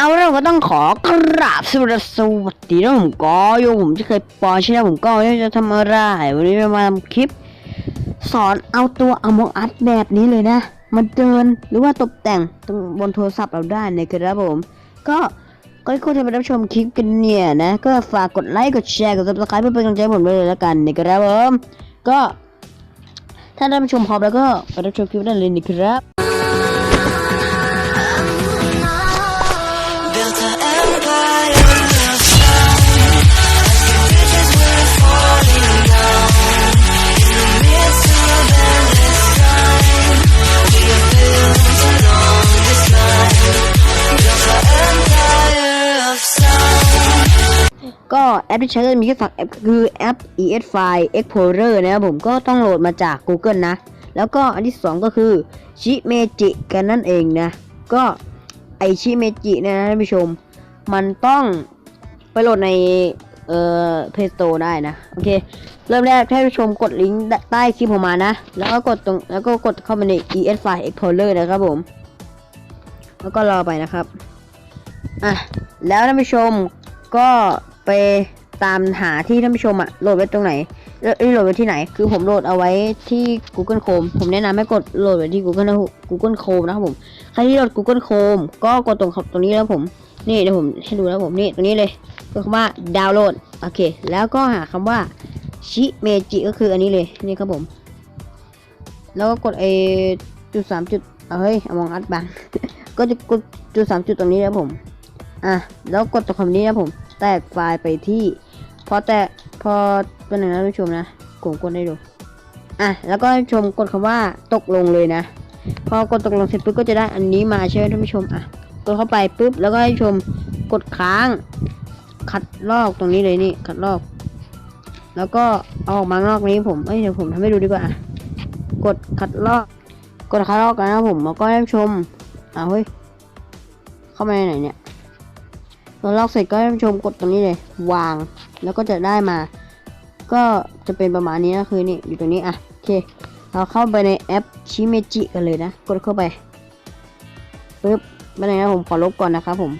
เอาเราก็ต้องขอกราบสวัสดีนะผมก็โยผมจะเคยปอยใช่ไหมผมก็จะทำอะไรวันนี้จะมาทำคลิป สอนเอาตัวอมองอัดแบบนี้เลยนะมันเดินหรือว่าตกแต่งตรงบนโทรศัพท์เราได้นะครับผม ก็ก็ควรจะไปรับชมคลิปกันเนี่ยนะ ก็ฝากกดไลค์กดแชร์กดซับสไครป์เพื่อเป็นกำลังใจผมด้วยเลยละกันนะครับผมก็ถ้าท่านผู้ชมพร้อมแล้วก็ไปรับชมคลิปได้เลยนะครับ ก็แอปที่ใช้ก็จะมีแค่สองแอปคือแอป ES File Explorer นะครับผมก็ต้องโหลดมาจาก Google นะ แล้วก็อันที่สองก็คือ Shimeji กันนั่นเองนะ ก็ไอ Shimeji เนี่ยนะท่านผู้ชม มันต้องไปโหลดในเอ่อ Play Store ได้นะ โอเค เริ่มแรกท่านผู้ชมกดลิงก์ใต้คลิปผมมานะ แล้วก็กดตรงแล้วก็กดเข้ามาใน ES File Explorer นะครับผม แล้วก็รอไปนะครับอะแล้วท่านผู้ชมก็ ไปตามหาที่ท่านผู้ชมอะโหลดไว้ตรงไหนเอ้ยโหลดไว้ที่ไหน คือผมโหลดเอาไว้ที่ Google Chrome ผมแนะนำให้กดโหลดไว้ที่ Google นะ Google Chrome นะครับผม ใครที่โหลด Google Chrome ก็กดตรงตรงนี้แล้วผม นี่เดี๋ยวผมให้ดูแล้วผมนี่ตรงนี้เลยคือคำว่าดาวน์โหลด โอเค แล้วก็หาคำว่าชิเมจิก็คืออันนี้เลย นี่ครับผม แล้วก็กดไอจุดสามจุดเฮ้ยอมองอัดบัง ก็จะกดจุดสามจุดตรงนี้แล้วผม อะ แล้วกดตรงคำนี้นะผม แตกไฟล์ไปที่ พอแตกพอเป็นหนึ่งนะท่านผู้ชมนะผมกดให้ดูอะแล้วก็ให้ชมกดคำว่าตกลงเลยนะ พอกดตกลงเสร็จปุ๊บก็จะได้อันนี้มาใช่ไหมท่านผู้ชมอะกดเข้าไปปุ๊บแล้วก็ให้ชมกดค้างคัดลอกตรงนี้เลยนี่คัดลอก แล้วก็เอาออกมางนอกนี้ผมเอ้ยเดี๋ยวผมทำให้ดูดีกว่าอะกดคัดลอก กดคัดลอกกันนะผมแล้วก็ให้ชมอะเฮ้ยเข้ามาในไหนเนี่ย เราลอกเสร็จก็ให้ผู้ชมกดตรงนี้เลยวาง แล้วก็จะได้มา ก็จะเป็นประมาณนี้นะคือนี่อยู่ตรงนี้อะโอเคเราเข้าไปในแอปชิเมจิกันเลยนะกดเข้าไปปึ๊บไม่เป็นไนะผมขอลบก่อนนะครับผม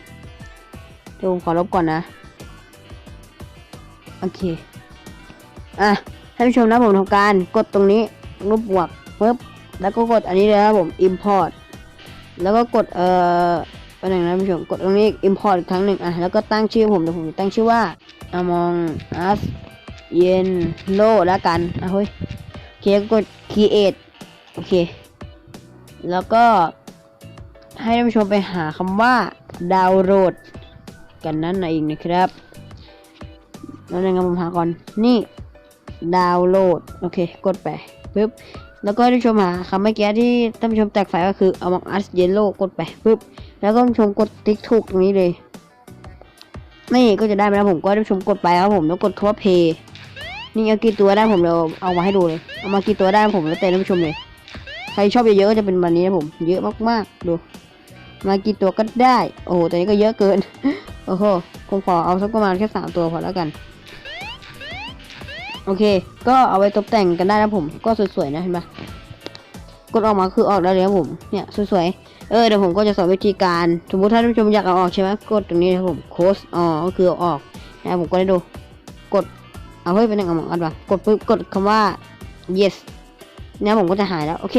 เดี๋ยวผมขอลบก่อนนะโอเคอะท่านผู้ชมนะผมทำการกดตรงนี้รูปบวกปึ๊บแล้วก็กดอันนี้เลยนะครับผม import แล้วก็กดเอ่อ ไปหนึ่งนะท่านผู้ชมกดตรงนี้ import อีกครั้งหนึ่งอะแล้วก็ตั้งชื่อผมเดี๋ยวผมจะตั้งชื่อว่า among us yellow แล้วกันอะเฮ้ยโอเคกด create โอเค แล้วก็ให้ท่านผู้ชมไปหาคำว่าดาวน์โหลดกันนั่นเองนะครับแล้วนะครับผมหาก่อน นี่ ดาวน์โหลด โอเค กดไป ปึ๊บแล้วก็ให้ท่านผู้ชมหาคำเมื่อกี้ที่ท่านผู้ชมแตกไฟก็คือ among us yellow กดไปปึ๊บแล้วก็ท่านผู้ชมกดติ๊กถูกตรงนี้เลยนี่ก็จะได้ไปแล้วผมก็ให้ท่านผู้ชมกดไปครับผมแล้วกดคำว่า pay นี่เอากี่ตัวได้ผมเราเอามาให้ดูเลยเอามากี่ตัวได้ผมแล้วแต่ท่านผู้ชมเลยใครชอบเยอะๆก็จะเป็นวันนี้นะผม เยอะมากๆดู มากี่ตัวก็ได้ โอ้โหแต่นี้ก็เยอะเกินโอ้โหผมขอเอาสักประมาณแค่สามตัวพอแล้วกัน โอเค ก็เอาไว้ตกแต่งกันได้นะผม ก็สวยๆนะเห็นปะกดออกมาคือออกได้เลยครับผม เนี่ยสวยๆ เออเดี๋ยวผมก็จะสอนวิธีการ สมมติถ้าท่านผู้ชมอยากเอาออกใช่ไหมกดตรงนี้นะครับผมโคสอ๋อก็คือเอาออกนะผมก็ได้ดู กด เอาเฮ้ยเป็นยังไงเอาอัดวะกดปุ๊บกดคำว่า yes เนี่ยผมก็จะหายแล้ว โอเค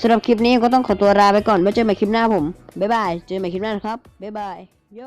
สำหรับคลิปนี้ก็ต้องขอตัวลาไปก่อนไว้เจอใหม่คลิปหน้าผม บ๊ายบาย เจอใหม่คลิปหน้านะครับ บ๊ายบาย โย